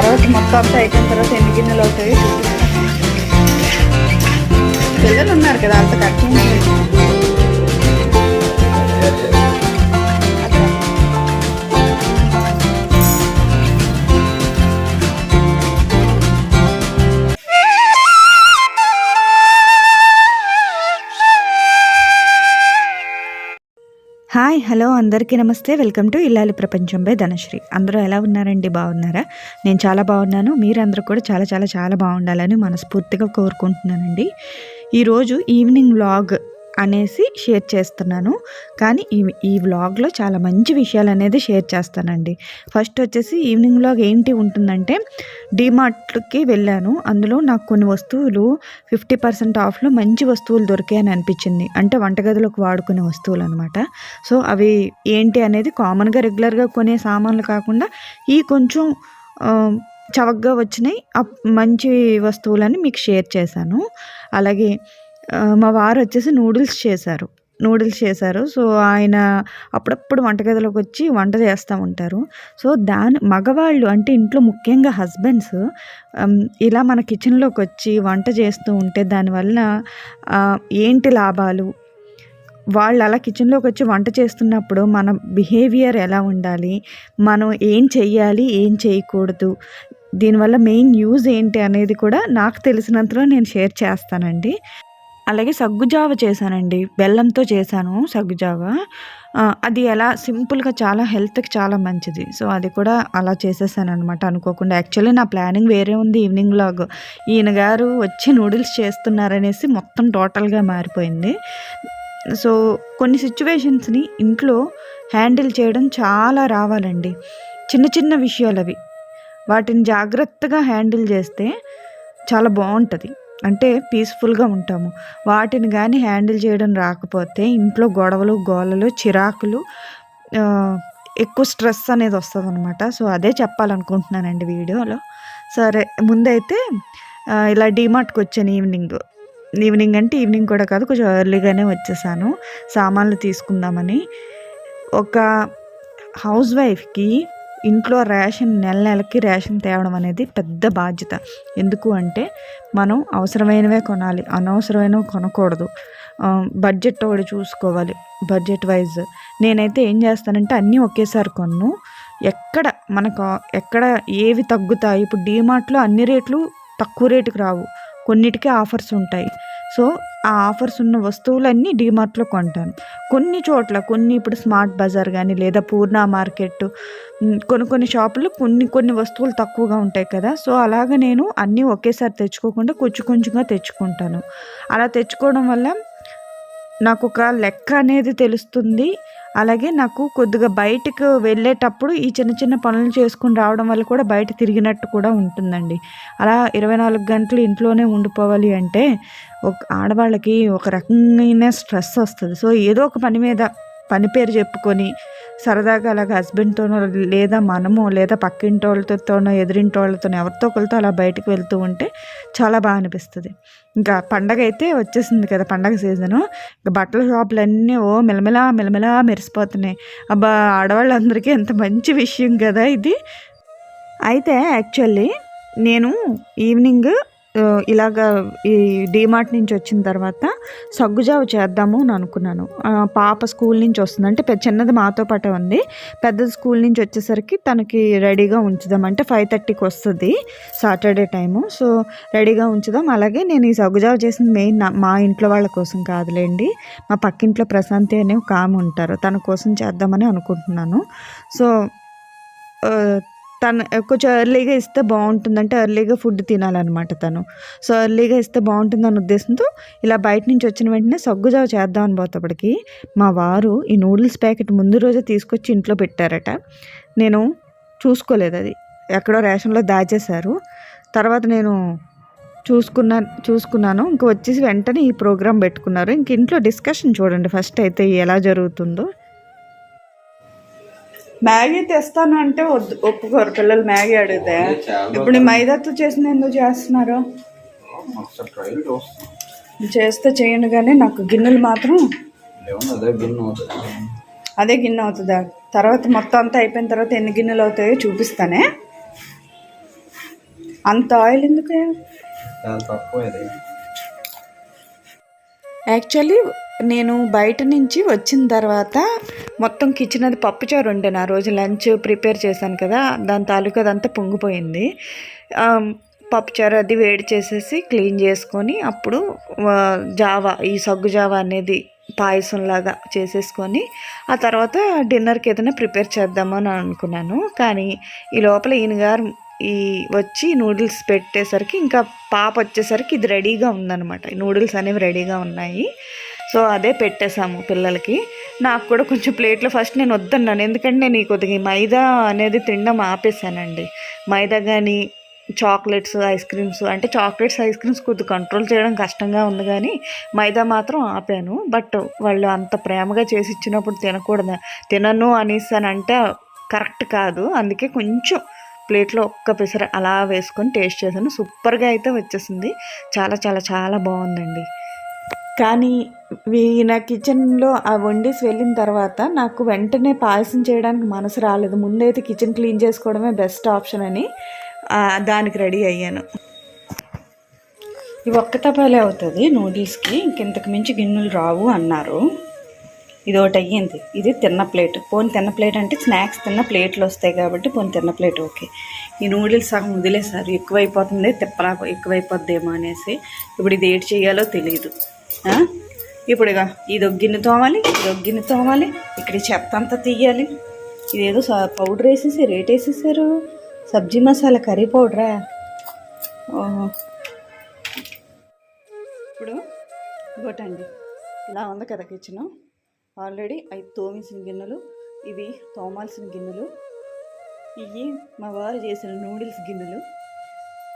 తర్వాత మొత్తం అంతా అయిపోయిన తర్వాత ఎన్ని గిన్నెలు అవుతాయి పిల్లలు ఉన్నారు కదా అంత కట్టిన హాయ్ హలో అందరికీ నమస్తే. వెల్కమ్ టు ఇల్లాలి ప్రపంచం బై ధనశ్రీ. అందరూ ఎలా ఉన్నారండి? బాగున్నారా? నేను చాలా బాగున్నాను. మీరందరూ కూడా చాలా చాలా చాలా బాగుండాలని మనస్ఫూర్తిగా కోరుకుంటున్నానండి. ఈరోజు ఈవినింగ్ వ్లాగ్ అనేసి షేర్ చేస్తున్నాను. కానీ ఈ ఈ వ్లాగ్లో చాలా మంచి విషయాలు అనేది షేర్ చేస్తానండి. ఫస్ట్ వచ్చేసి ఈవినింగ్ వ్లాగ్ ఏంటి ఉంటుందంటే డీమార్ట్కి వెళ్ళాను. అందులో నాకు కొన్ని వస్తువులు ఫిఫ్టీ పర్సెంట్ ఆఫ్లో మంచి వస్తువులు దొరికాయని అనిపించింది. అంటే వంటగదిలోకి వాడుకునే వస్తువులు అనమాట సో అవి ఏంటి అనేది కామన్గా రెగ్యులర్గా కొనే సామాన్లు కాకుండా ఈ కొంచెం ఆ, చవకగా వచ్చినాయి. అప్- మంచి వస్తువులని మీకు షేర్ చేశాను. అలాగే మా వారు వచ్చేసి నూడిల్స్ చేశారు. నూడిల్స్ చేశారు. సో ఆయన అప్పుడప్పుడు వంటగదిలోకి వచ్చి వంట చేస్తూ ఉంటారు. సో దాని మగవాళ్ళు అంటే ఇంట్లో ముఖ్యంగా హస్బెండ్స్ ఇలా మన కిచెన్లోకి వచ్చి వంట చేస్తూ ఉంటే దానివల్ల ఏంటి లాభాలు? వాళ్ళు అలా కిచెన్లోకి వచ్చి వంట చేస్తున్నప్పుడు మన బిహేవియర్ ఎలా ఉండాలి? మనం ఏం చెయ్యాలి? ఏం చేయకూడదు? దీనివల్ల మెయిన్ యూజ్ ఏంటి అనేది కూడా నాకు తెలిసినంతలో నేను షేర్ చేస్తానండి. అలాగే సగ్గుజావ చేశానండి. బెల్లంతో చేశాను సగ్గుజావ. అది ఎలా సింపుల్గా చాలా హెల్త్కి చాలా మంచిది. సో అది కూడా అలా చేసేసాను అనమాట అనుకోకుండా. యాక్చువల్లీ నా ప్లానింగ్ వేరే ఉంది. ఈవినింగ్ లాగ్ ఈయన గారు వచ్చి నూడిల్స్ చేస్తున్నారనేసి మొత్తం టోటల్గా మారిపోయింది. సో కొన్ని సిచ్యువేషన్స్ని ఇంట్లో హ్యాండిల్ చేయడం చాలా రావాలండి. చిన్న చిన్న విషయాలు అవి వాటిని జాగ్రత్తగా హ్యాండిల్ చేస్తే చాలా బాగుంటుంది అంటే పీస్ఫుల్గా ఉంటాము. వాటిని కానీ హ్యాండిల్ చేయడం రాకపోతే ఇంట్లో గొడవలు గోలలు చిరాకులు ఎక్కువ స్ట్రెస్ అనేది వస్తుంది అనమాట సో అదే చెప్పాలనుకుంటున్నానండి వీడియోలో. సరే ముందైతే ఇలా డీమార్ట్కి వచ్చాను ఈవినింగ్. ఈవినింగ్ అంటే ఈవినింగ్ కూడా కాదు కొంచెం ఎర్లీగానే వచ్చేసాను. సామాన్లు తీసుకుందామని. ఒక హౌస్ వైఫ్కి ఇంట్లో రేషన్ నెల నెలకి రేషన్ తేవడం అనేది పెద్ద బాధ్యత. ఎందుకు అంటే మనం అవసరమైనవే కొనాలి అనవసరమైనవి కొనకూడదు. బడ్జెట్ ఒకటి చూసుకోవాలి బడ్జెట్ వైజ్. నేనైతే ఏం చేస్తానంటే అన్నీ ఒకేసారి కొన్ను. ఎక్కడ మనకు ఎక్కడ ఏవి తగ్గుతాయి? ఇప్పుడు డీమార్ట్లో అన్ని రేట్లు తక్కువ రేటుకి రావు. కొన్నిటికి ఆఫర్స్ ఉంటాయి. సో ఆ ఆఫర్స్ ఉన్న వస్తువులన్నీ డీమార్ట్లో కొంటాను. కొన్ని చోట్ల కొన్ని ఇప్పుడు స్మార్ట్ బజార్ కానీ లేదా పూర్ణ మార్కెట్ కొన్ని కొన్ని షాపులు కొన్ని కొన్ని వస్తువులు తక్కువగా ఉంటాయి కదా. సో అలాగ నేను అన్నీ ఒకేసారి తెచ్చుకోకుండా కొంచెం కొంచెంగా తెచ్చుకుంటాను. అలా తెచ్చుకోవడం వల్ల నాకు ఒక లెక్క అనేది తెలుస్తుంది. అలాగే నాకు కొద్దిగా బయటకు వెళ్ళేటప్పుడు ఈ చిన్న చిన్న పనులు చేసుకుని రావడం వల్ల కూడా బయట తిరిగినట్టు కూడా ఉంటుందండి. అలా ఇరవై నాలుగు గంటలు ఇంట్లోనే ఉండిపోవాలి అంటే ఒక ఆడవాళ్ళకి ఒక రకమైన స్ట్రెస్ వస్తుంది. సో ఏదో ఒక పని మీద పని పేరు చెప్పుకొని సరదాగా అలాగ హస్బెండ్తోనో లేదా మనము లేదా పక్కింటి వాళ్ళతోనో ఎదిరింటి వాళ్ళతోనో ఎవరితో ఒకరితో అలా బయటకు వెళ్తూ ఉంటే చాలా బాగా అనిపిస్తుంది. ఇంకా పండగ అయితే వచ్చేసింది కదా పండగ సీజను. ఇంకా బట్టల షాపులు అన్నీ ఓ మెలమెలా మెలమెలా మెరిసిపోతున్నాయి. అబ్బా ఆడవాళ్ళందరికీ ఎంత మంచి విషయం కదా ఇది. అయితే యాక్చువల్లీ నేను ఈవినింగ్ ఇలాగ ఈ డీమార్ట్ నుంచి వచ్చిన తర్వాత సగ్గుజావ చేద్దాము అని అనుకున్నాను. పాప స్కూల్ నుంచి వస్తుంది. అంటే పెద్ద చిన్నది మాతో పాటే ఉంది. పెద్దది స్కూల్ నుంచి వచ్చేసరికి తనకి రెడీగా ఉంచుదాం. అంటే ఫైవ్ థర్టీకి వస్తుంది సాటర్డే టైము. సో రెడీగా ఉంచుదాం. అలాగే నేను ఈ సగ్గుజావ చేసింది మెయిన్ మా ఇంట్లో వాళ్ళ కోసం కాదులేండి. మా పక్కింట్లో ప్రశాంతి అనే ఒక ఆమె ఉంటారు. తన కోసం చేద్దామని అనుకుంటున్నాను. సో తను కొంచెం ఎర్లీగా ఇస్తే బాగుంటుంది అంటే ఎర్లీగా ఫుడ్ తినాలన్నమాట తను. సో ఎర్లీగా ఇస్తే బాగుంటుందని ఉద్దేశంతో ఇలా బయట నుంచి వచ్చిన వెంటనే సగ్గుజావ చేద్దాం అని పోతప్పటికి మా వారు ఈ నూడిల్స్ ప్యాకెట్ ముందు రోజే తీసుకొచ్చి ఇంట్లో పెట్టారట. నేను చూసుకోలేదు అది. ఎక్కడో రేషన్లో దాచేశారు. తర్వాత నేను చూసుకున్నా చూసుకున్నాను. ఇంక వచ్చేసి వెంటనే ఈ ప్రోగ్రామ్ పెట్టుకున్నారు. ఇంక ఇంట్లో డిస్కషన్ చూడండి ఫస్ట్ అయితే ఎలా జరుగుతుందో. మ్యాగీ తెస్తాను అంటే వద్దు ఒప్పుకోరు పిల్లలు మ్యాగీ అడిగితే. ఇప్పుడు మైదాతో చేసిన ఎందుకు చేస్తున్నారు? చూస్తాం. చేస్తే చేయండి కానీ నాకు గిన్నెలు మాత్రం అదే గిన్నె అవుతుంది. అదే గిన్నె అవుతుందా? తర్వాత మొత్తం అంతా అయిపోయిన తర్వాత ఎన్ని గిన్నెలు అవుతాయో చూపిస్తానే. అంత ఆయిల్ ఎందుకు? యాక్చువల్లీ నేను బయట నుంచి వచ్చిన తర్వాత మొత్తం కిచెన్ అది పప్పుచారు వండాను. ఆ రోజు లంచ్ ప్రిపేర్ చేశాను కదా దాని తాలూకా అదంతా పొంగిపోయింది. పప్పుచారు అది వేడి చేసేసి క్లీన్ చేసుకొని అప్పుడు జావా ఈ సగ్గు జావా అనేది పాయసంలాగా చేసేసుకొని ఆ తర్వాత డిన్నర్కి ఏదైనా ప్రిపేర్ చేద్దామని అనుకున్నాను. కానీ ఈ లోపల ఈయన గారు ఈ వచ్చి నూడిల్స్ పెట్టేసరికి ఇంకా పాప వచ్చేసరికి ఇది రెడీగా ఉందన్నమాట. ఈ నూడిల్స్ అనేవి రెడీగా ఉన్నాయి. సో అదే పెట్టేశాము పిల్లలకి. నాకు కూడా కొంచెం ప్లేట్లో ఫస్ట్ నేను వద్దన్నాను. ఎందుకంటే నేను ఈ కొద్దిగా ఈ మైదా అనేది తినడం ఆపేసానండి మైదా కానీ చాక్లెట్స్ ఐస్ క్రీమ్స్ అంటే చాక్లెట్స్ ఐస్ క్రీమ్స్ కొద్దిగా కంట్రోల్ చేయడం కష్టంగా ఉంది కానీ మైదా మాత్రం ఆపాను. బట్ వాళ్ళు అంత ప్రేమగా చేసి ఇచ్చినప్పుడు తినకూడదు తినను అనేసి అని అంటే కరెక్ట్ కాదు. అందుకే కొంచెం ప్లేట్లో ఒక్క పెసర అలా వేసుకొని టేస్ట్ చేశాను. సూపర్గా అయితే వచ్చేసింది. చాలా చాలా చాలా బాగుందండి. కానీ ఈయన కిచెన్లో ఆ వండేసి వెళ్ళిన తర్వాత నాకు వెంటనే పాయసం చేయడానికి మనసు రాలేదు. ముందైతే కిచెన్ క్లీన్ చేసుకోవడమే బెస్ట్ ఆప్షన్ అని దానికి రెడీ అయ్యాను. ఇవి ఒక్క తపాలే అవుతుంది నూడిల్స్కి. ఇంకెంతకు మించి గిన్నెలు రావు అన్నారు. ఇది ఒకటి అయ్యింది. ఇది తిన్న ప్లేట్. పోని తిన్న ప్లేట్ అంటే స్నాక్స్ తిన్న ప్లేట్లు వస్తాయి కాబట్టి పోని తిన్న ప్లేట్ ఓకే. ఈ నూడిల్స్ సగం వదిలేసారు. ఎక్కువైపోతుంది తిప్పలా ఎక్కువైపోద్దేమో అనేసి. ఇప్పుడు ఇది ఏటి చేయాలో తెలియదు ఇప్పుడు ఇక ఇది ఒక గిన్నె తోమాలి ఇది ఒక తోమాలి. ఇక్కడ చెత్త అంతా తీయాలి. ఇదేదో పౌడర్ వేసేసి రేట్ వేసేసారు. సబ్జీ మసాలా కర్రీ పౌడరా? ఓహో. ఇప్పుడు ఇంకోటండి ఇలా ఉంది కదా కిచెన్ ఆల్రెడీ అవి తోమేసిన గిన్నెలు ఇవి తోమాల్సిన గిన్నెలు. ఇవి మా వారు చేసిన నూడిల్స్ గిన్నెలు.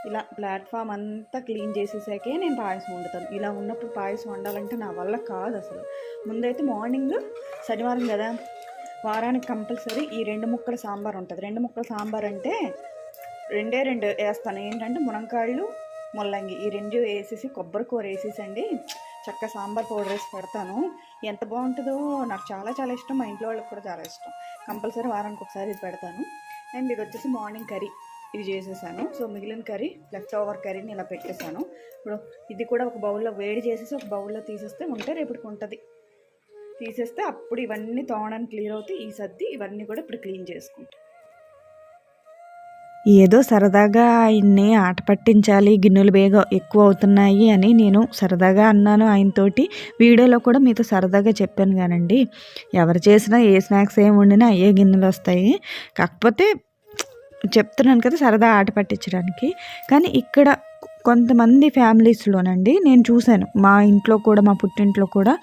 ఇలా ప్లాట్ఫామ్ అంతా క్లీన్ చేసేసాకే నేను పాయసం వండుతాను. ఇలా ఉన్నప్పుడు పాయసం వండాలంటే నా వల్ల కాదు అసలు. ముందైతే మార్నింగ్ శనివారం కదా వారానికి కంపల్సరీ ఈ రెండు ముక్కల సాంబార్ ఉంటుంది. రెండు ముక్కల సాంబార్ అంటే రెండే రెండు వేస్తాను. ఏంటంటే మునక్కాళ్ళు ముల్లంగి ఈ రెండు వేసేసి కొబ్బరి కూర వేసేసండి చక్క సాంబార్ పౌడర్ వేసి పెడతాను. ఎంత బాగుంటుందో నాకు చాలా చాలా ఇష్టం. మా ఇంట్లో వాళ్ళకి కూడా చాలా ఇష్టం. కంపల్సరీ వారానికి ఒకసారి ఇది పెడతాను. అండ్ ఇది వచ్చేసి మార్నింగ్ కర్రీ. ఇది చేసేసాను. సో మిగిలిన కర్రీ లెఫ్ట్ ఓవర్ కర్రీని ఇలా పెట్టేశాను ఇప్పుడు ఇది కూడా ఒక బౌల్లో వేడి చేసేసి ఒక బౌల్లో తీసేస్తే ఉంటే రేపటికి ఉంటుంది. తీసేస్తే అప్పుడు ఇవన్నీ తోడని క్లియర్ అవుతాయి. ఈ సర్ది ఇవన్నీ కూడా ఇప్పుడు క్లీన్ చేసుకుంటాం. ఏదో సరదాగా ఆయన్ని ఆట పట్టించాలి గిన్నెలు బేగా ఎక్కువ అవుతున్నాయి అని నేను సరదాగా అన్నాను ఆయనతోటి. వీడియోలో కూడా మీతో సరదాగా చెప్పాను కానండి. ఎవరు చేసినా ఏ స్నాక్స్ ఏం వండినా అయ్యే గిన్నెలు వస్తాయి. కాకపోతే చెప్తున్నాను కదా సరదా ఆట పట్టించడానికి. కానీ ఇక్కడ కొంతమంది ఫ్యామిలీస్లోనండి నేను చూశాను. మా ఇంట్లో కూడా మా పుట్టింట్లో కూడా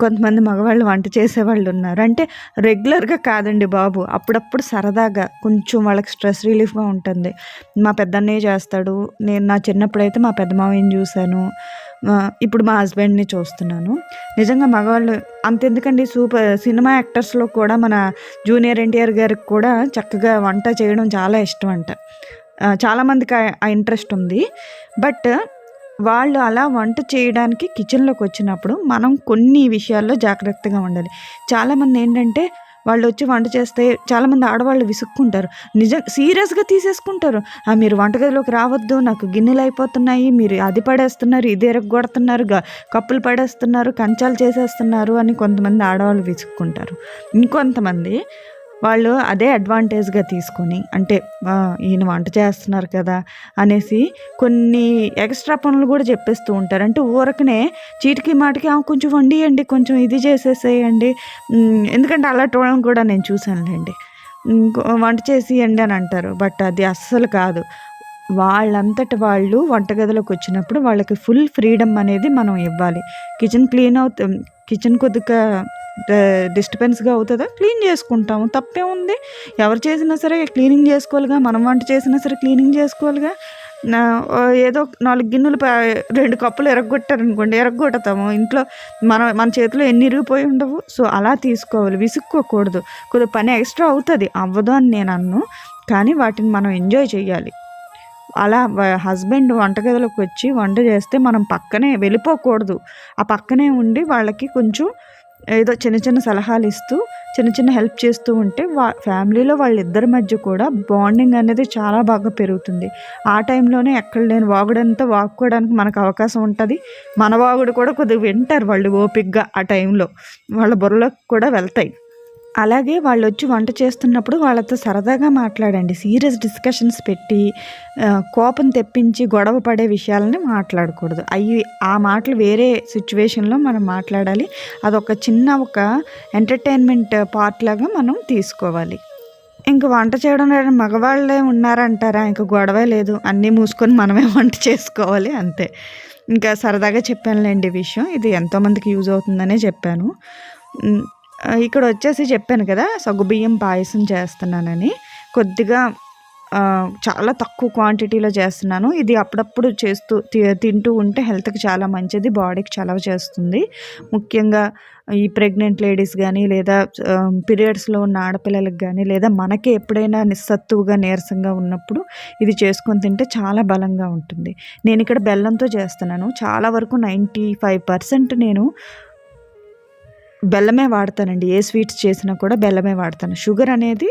కొంతమంది మగవాళ్ళు వంట చేసేవాళ్ళు ఉన్నారు. అంటే రెగ్యులర్గా కాదండి బాబు. అప్పుడప్పుడు సరదాగా కొంచెం వాళ్ళకి స్ట్రెస్ రిలీఫ్గా ఉంటుంది. మా పెద్దన్నయ్య చేస్తాడు. నేను నా చిన్నప్పుడైతే మా పెద్దమావయ్యని చూశాను. ఇప్పుడు మా హస్బెండ్ని చూస్తున్నాను. నిజంగా మగవాళ్ళు అంతెందుకండి సూపర్ సినిమా యాక్టర్స్లో కూడా మన జూనియర్ ఎన్టీఆర్ గారికి కూడా చక్కగా వంట చేయడం చాలా ఇష్టం అంట చాలామందికి ఆ ఇంట్రెస్ట్ ఉంది. బట్ వాళ్ళు అలా వంట చేయడానికి కిచెన్లోకి వచ్చినప్పుడు మనం కొన్ని విషయాల్లో జాగ్రత్తగా ఉండాలి. చాలామంది ఏంటంటే వాళ్ళు వచ్చి వంట చేస్తే చాలామంది ఆడవాళ్ళు విసుక్కుంటారు. నిజం సీరియస్గా తీసేసుకుంటారు. "ఆ, మీరు వంటగదిలోకి రావద్దు నాకు గిన్నెలు అయిపోతున్నాయి మీరు అది పడేస్తున్నారు ఇది ఎరగొడుతున్నారు కప్పులు పడేస్తున్నారు కంచాలు చేసేస్తున్నారు అని కొంతమంది ఆడవాళ్ళు విసుక్కుంటారు. ఇంకొంతమంది వాళ్ళు అదే అడ్వాంటేజ్గా తీసుకొని అంటే ఈయన వంట చేస్తున్నారు కదా అనేసి కొన్ని ఎక్స్ట్రా పనులు కూడా చెప్పేస్తూ ఉంటారు. అంటే ఊరకనే చీటికి మాటికి కొంచెం వండియండి కొంచెం ఇది చేసేసేయండి. ఎందుకంటే అలాంటి వాళ్ళని కూడా నేను చూశానులేండి. వంట చేసియండి అని అంటారు. బట్ అది అస్సలు కాదు. వాళ్ళంతటి వాళ్ళు వంటగదిలోకి వచ్చినప్పుడు వాళ్ళకి ఫుల్ ఫ్రీడమ్ అనేది మనం ఇవ్వాలి. కిచెన్ క్లీన్ అవుతుంది కిచెన్ కొద్దిగా డిస్టర్బెన్స్గా అవుతుందా? క్లీన్ చేసుకుంటాము. తప్పే ఉంది ఎవరు చేసినా సరే క్లీనింగ్ చేసుకోవాలిగా మనం వంట చేసినా సరే క్లీనింగ్ చేసుకోవాలిగా. ఏదో నాలుగు గిన్నెలు రెండు కప్పులు ఎరగొట్టారనుకోండి ఎరగొడతాము. ఇంట్లో మన మన చేతిలో ఎన్ని ఇరిగిపోయి ఉండవు. సో అలా తీసుకోవాలి. విసుక్కోకూడదు. కొద్దిగా పని ఎక్స్ట్రా అవుతుంది. అవ్వదు అని నేను అన్ను. కానీ వాటిని మనం ఎంజాయ్ చేయాలి. అలా హస్బెండ్ వంటగదిలోకి వచ్చి వంట చేస్తే మనం పక్కనే వెళ్ళిపోకూడదు. ఆ పక్కనే ఉండి వాళ్ళకి కొంచెం ఏదో చిన్న చిన్న సలహాలు ఇస్తూ చిన్న చిన్న హెల్ప్ చేస్తూ ఉంటే వా ఫ్యామిలీలో వాళ్ళిద్దరి మధ్య కూడా బాండింగ్ అనేది చాలా బాగా పెరుగుతుంది. ఆ టైంలోనే ఎక్కడ లేని వాగుడంతా వాక్కోవడానికి మనకు అవకాశం ఉంటుంది. మన వాగుడు కూడా కొద్దిగా వింటారు వాళ్ళు ఓపిక్గా ఆ టైంలో. వాళ్ళ బుర్రలోకి కూడా వెళ్తాయి. అలాగే వాళ్ళు వచ్చి వంట చేస్తున్నప్పుడు వాళ్ళతో సరదాగా మాట్లాడండి. సీరియస్ డిస్కషన్స్ పెట్టి కోపం తెప్పించి గొడవ పడే విషయాలని మాట్లాడకూడదు. అవి ఆ మాటలు వేరే సిచ్యువేషన్లో మనం మాట్లాడాలి. అదొక చిన్న ఒక ఎంటర్టైన్మెంట్ పార్ట్ లాగా మనం తీసుకోవాలి. ఇంక వంట చేయడం లేదు మగవాళ్ళే ఉన్నారంటారా? ఇంక గొడవే లేదు. అన్నీ మూసుకొని మనమే వంట చేసుకోవాలి అంతే. ఇంకా సరదాగా చెప్పానులేండి విషయం. ఇది ఎంతోమందికి యూజ్ అవుతుందనే చెప్పాను. ఇక్కడ వచ్చేసి చెప్పాను కదా సగ్గుబియ్యం పాయసం చేస్తున్నానని. కొద్దిగా చాలా తక్కువ క్వాంటిటీలో చేస్తున్నాను. ఇది అప్పుడప్పుడు చేస్తూ తి- తింటూ ఉంటే హెల్త్కి చాలా మంచిది బాడీకి చలవ చేస్తుంది. ముఖ్యంగా ఈ ప్రెగ్నెంట్ లేడీస్ కానీ లేదా పీరియడ్స్లో ఉన్న ఆడపిల్లలకు కానీ లేదా మనకి ఎప్పుడైనా నిస్సత్తువుగా నీరసంగా ఉన్నప్పుడు ఇది చేసుకొని తింటే చాలా బలంగా ఉంటుంది. నేను ఇక్కడ బెల్లంతో చేస్తున్నాను. చాలా వరకు నైంటీ ఫైవ్ పర్సెంట్ నేను బెల్లమే వాడతానండి. ఏ స్వీట్స్ చేసినా కూడా బెల్లమే వాడతాను. షుగర్ అనేది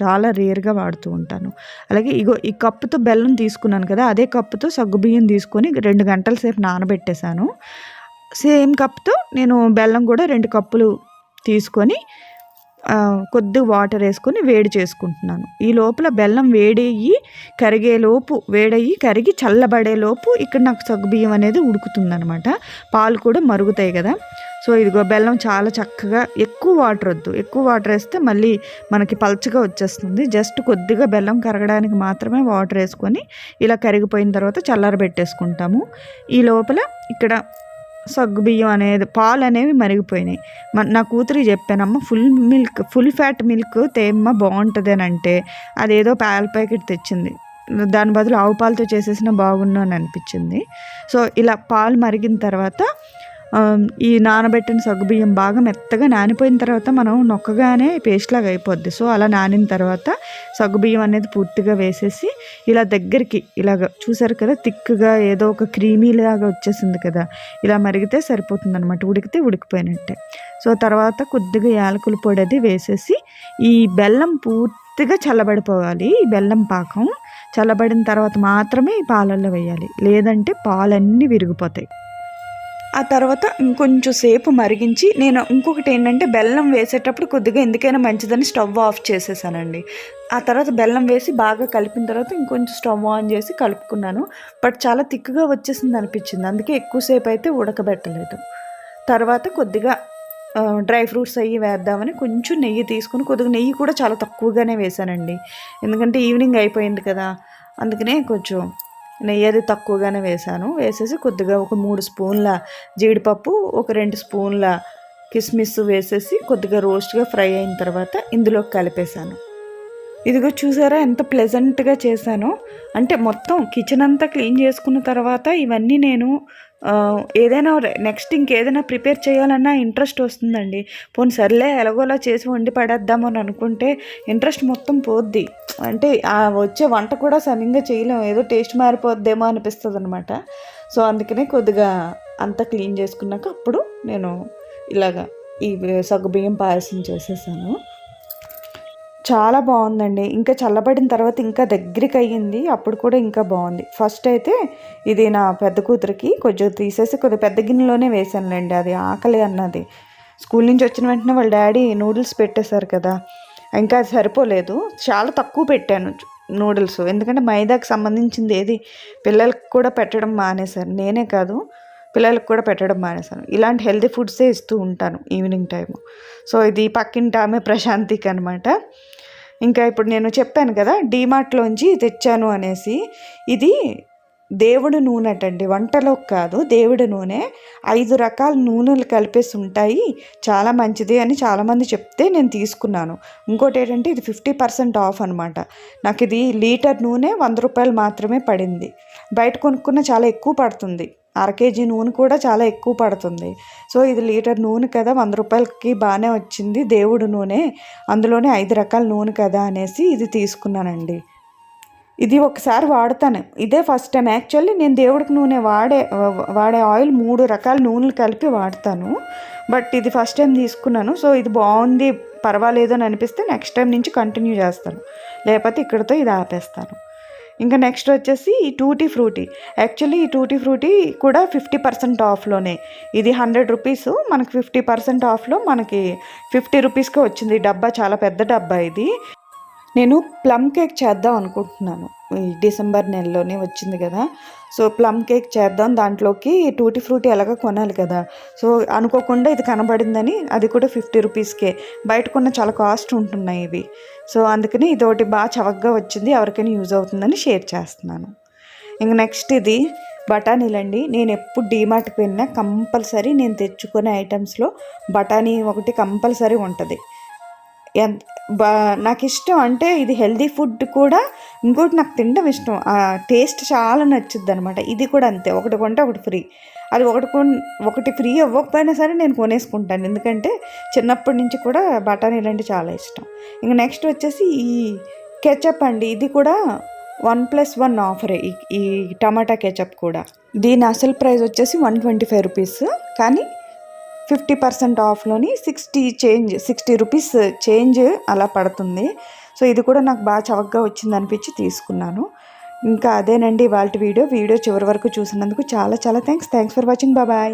చాలా రేర్గా వాడుతూ ఉంటాను. అలాగే ఇగో ఈ కప్పుతో బెల్లం తీసుకున్నాను కదా అదే కప్పుతో సగ్గుబియ్యం తీసుకొని రెండు గంటల సేపు నానబెట్టేశాను. సేమ్ కప్తో నేను బెల్లం కూడా రెండు కప్పులు తీసుకొని కొద్ది వాటర్ వేసుకొని వేడి చేసుకుంటున్నాను. ఈ లోపల బెల్లం వేడయ్యి కరిగేలోపు వేడయ్యి కరిగి చల్లబడేలోపు ఇక్కడ నాకు సగ్గుబియ్యం అనేది ఉడుకుతుందనమాట. పాలు కూడా మరుగుతాయి కదా. సో ఇదిగో బెల్లం చాలా చక్కగా ఎక్కువ వాటర్ వద్దు. ఎక్కువ వాటర్ వేస్తే మళ్ళీ మనకి పల్చగా వచ్చేస్తుంది. జస్ట్ కొద్దిగా బెల్లం కరగడానికి మాత్రమే వాటర్ వేసుకొని ఇలా కరిగిపోయిన తర్వాత చల్లారబెట్టేసుకుంటాము ఈ లోపల ఇక్కడ సగ్గుబియ్యం అనేది పాలు అనేవి మరిగిపోయినాయి. నా కూతురికి చెప్పానమ్మ full milk full fat milk తేమ్మ బాగుంటుంది అని అంటే అదేదో పాల ప్యాకెట్ తెచ్చింది. దాని బదులు ఆవు పాలతో చేసేసిన బాగున్నా అని అనిపించింది. సో ఇలా పాలు మరిగిన తర్వాత ఈ నానబెట్టిన సగ్గుబియ్యం బాగా మెత్తగా నానిపోయిన తర్వాత మనం నొక్కగానే పేస్ట్ లాగా అయిపోద్ది. సో అలా నానిన తర్వాత సగ్గుబియ్యం అనేది పూర్తిగా వేసేసి ఇలా దగ్గరికి ఇలాగ చూసారు కదా థిక్గా ఏదో ఒక క్రీమీ లాగా వచ్చేసింది కదా ఇలా మరిగితే సరిపోతుంది అనమాట ఉడికితే ఉడికిపోయినట్టే. సో తర్వాత కొద్దిగా యాలకుల పొడి అది వేసేసి ఈ బెల్లం పూర్తిగా చల్లబడిపోవాలి ఈ బెల్లం పాకం. చల్లబడిన తర్వాత మాత్రమే ఈ పాలల్లో వేయాలి లేదంటే పాలన్నీ విరిగిపోతాయి. ఆ తర్వాత ఇంకొంచెం సేపు మరిగించి నేను ఇంకొకటి ఏంటంటే బెల్లం వేసేటప్పుడు కొద్దిగా ఎందుకైనా మంచిదని స్టవ్ ఆఫ్ చేసేసానండి. ఆ తర్వాత బెల్లం వేసి బాగా కలిపిన తర్వాత ఇంకొంచెం స్టవ్ ఆన్ చేసి కలుపుకున్నాను. బట్ చాలా తిక్కుగా వచ్చేసింది అనిపించింది. అందుకే ఎక్కువసేపు అయితే ఉడకబెట్టలేదు. తర్వాత కొద్దిగా డ్రై ఫ్రూట్స్ అవి వేద్దామని కొంచెం నెయ్యి తీసుకుని కొద్దిగా నెయ్యి కూడా చాలా తక్కువగానే వేసానండి ఎందుకంటే ఈవినింగ్ అయిపోయింది కదా. అందుకనే కొంచెం నెయ్యి అది తక్కువగానే వేసాను వేసేసి కొద్దిగా ఒక మూడు స్పూన్ల జీడిపప్పు ఒక రెండు స్పూన్ల కిస్మిస్ వేసేసి కొద్దిగా రోస్ట్గా ఫ్రై అయిన తర్వాత ఇందులో కలిపేశాను. ఇదిగో చూసారా ఎంత ప్లెజెంట్గా చేశానో. అంటే మొత్తం కిచెన్ అంతా క్లీన్ చేసుకున్న తర్వాత ఇవన్నీ నేను ఏదైనా నెక్స్ట్ ఇంకేదైనా ప్రిపేర్ చేయాలన్నా ఇంట్రెస్ట్ వస్తుందండి. పోనీ సర్లే ఎలాగోలా చేసి వండి పడేద్దాము అని అనుకుంటే ఇంట్రెస్ట్ మొత్తం పోద్ది. అంటే ఆ వచ్చే వంట కూడా సరిగ్గా చేయలేం. ఏదో టేస్ట్ మారిపోద్దేమో అనిపిస్తుంది అనమాట సో అందుకనే కొద్దిగా అంతా క్లీన్ చేసుకున్నాక అప్పుడు నేను ఇలాగా ఈ సగ్గుబియ్యం పాయసం చేసేసాను. చాలా బాగుందండి. ఇంకా చల్లబడిన తర్వాత ఇంకా దగ్గరికి అయ్యింది అప్పుడు కూడా ఇంకా బాగుంది. ఫస్ట్ అయితే ఇది నా పెద్ద కూతురికి కొంచెం తీసేసి కొద్దిగా పెద్ద గిన్నెలోనే వేసానులేండి అది ఆకలి అన్నది. స్కూల్ నుంచి వచ్చిన వెంటనే వాళ్ళ డాడీ నూడిల్స్ పెట్టేశారు కదా. ఇంకా అది సరిపోలేదు. చాలా తక్కువ పెట్టాను నూడిల్స్. ఎందుకంటే మైదాకి సంబంధించింది ఏది పిల్లలకు కూడా పెట్టడం మానేశారు. నేనే కాదు పిల్లలకు కూడా పెట్టడం మానేశాను. ఇలాంటి హెల్తీ ఫుడ్సే ఇస్తూ ఉంటాను ఈవినింగ్ టైము. సో ఇది పక్కింటి ఆమె ప్రశాంతికి అనమాట ఇంకా ఇప్పుడు నేను చెప్పాను కదా డీమార్ట్లోంచి తెచ్చాను అనేసి. ఇది దేవుడు నూనె అటండి. వంటలో కాదు దేవుడి నూనె. ఐదు రకాల నూనెలు కలిపేసి ఉంటాయి. చాలా మంచిది అని చాలామంది చెప్తే నేను తీసుకున్నాను. ఇంకోటి ఏంటంటే ఇది ఫిఫ్టీ పర్సెంట్ ఆఫ్ అనమాట నాకు ఇది లీటర్ నూనె వంద రూపాయలు మాత్రమే పడింది. బయట కొనుక్కున్న చాలా ఎక్కువ పడుతుంది. అర కేజీ నూనె కూడా చాలా ఎక్కువ పడుతుంది. సో ఇది లీటర్ నూనె కదా వంద రూపాయలకి బాగానే వచ్చింది దేవుడు నూనె. అందులోనే ఐదు రకాల నూనె కదా అనేసి ఇది తీసుకున్నానండి. ఇది ఒకసారి వాడతాను. ఇదే ఫస్ట్ టైం యాక్చువల్లీ నేను దేవుడికి నూనె వాడే వాడే ఆయిల్ మూడు రకాల నూనెలు కలిపి వాడతాను. బట్ ఇది ఫస్ట్ టైం తీసుకున్నాను. సో ఇది బాగుంది పర్వాలేదు అని అనిపిస్తే నెక్స్ట్ టైం నుంచి కంటిన్యూ చేస్తాను. లేకపోతే ఇక్కడితో ఇది ఆపేస్తాను. ఇంకా నెక్స్ట్ వచ్చేసి ఈ టూటీ ఫ్రూటీ యాక్చువల్లీ ఈ టూటీ ఫ్రూటీ కూడా ఫిఫ్టీ పర్సెంట్ ఆఫ్లోనే ఇది హండ్రెడ్ రూపీస్ మనకి ఫిఫ్టీ పర్సెంట్ ఆఫ్లో మనకి ఫిఫ్టీ రూపీస్కే వచ్చింది. డబ్బా చాలా పెద్ద డబ్బా ఇది. నేను ప్లమ్ కేక్ చేద్దాం అనుకుంటున్నాను. ఈ డిసెంబర్ నెలలోనే వచ్చింది కదా. సో ప్లమ్ కేక్ చేద్దాం. దాంట్లోకి టూటీ ఫ్రూటీ ఎలాగో కొనాలి కదా. సో అనుకోకుండా ఇది కనబడిందని అది కూడా ఫిఫ్టీ రూపీస్కే బయట కొన్న చాలా కాస్ట్ ఉంటున్నాయి ఇవి. సో అందుకని ఇదొకటి బాగా చవకగా వచ్చింది. ఎవరికైనా యూజ్ అవుతుందని షేర్ చేస్తున్నాను. ఇంక నెక్స్ట్ ఇది బఠానీలండి నేను ఎప్పుడు డీమార్ట్కి వెళ్ళినా కంపల్సరీ నేను తెచ్చుకునే ఐటమ్స్లో బఠానీ ఒకటి కంపల్సరీ ఉంటుంది. నాకు ఇష్టం అంటే ఇది హెల్దీ ఫుడ్ కూడా ఇంకోటి నాకు తినడం ఇష్టం. ఆ టేస్ట్ చాలా నచ్చుద్ది అనమాట ఇది కూడా అంతే. ఒకటి కొంటే ఒకటి ఫ్రీ. అది ఒకటి కొన్ ఒకటి ఫ్రీ అవ్వకపోయినా సరే నేను కొనేసుకుంటాను. ఎందుకంటే చిన్నప్పటి నుంచి కూడా బఠానీలు అంటే చాలా ఇష్టం. ఇంకా నెక్స్ట్ వచ్చేసి ఈ కెచప్ అండి. ఇది కూడా వన్ ప్లస్ వన్ ఆఫరే. ఈ ఈ టమాటా కెచప్ కూడా. దీని అసలు ప్రైస్ వచ్చేసి వన్ ట్వంటీ ఫైవ్ రూపీస్. కానీ fifty percent ఆఫ్లోని sixty change sixty rupees change అలా పడుతుంది. సో ఇది కూడా నాకు బాగా చవకగా వచ్చింది అనిపించి తీసుకున్నాను. ఇంకా అదేనండి వాళ్ళ వీడియో. వీడియో చివరి వరకు చూసినందుకు చాలా చాలా థ్యాంక్స్ థ్యాంక్స్ ఫర్ వాచింగ్ బాబాయ్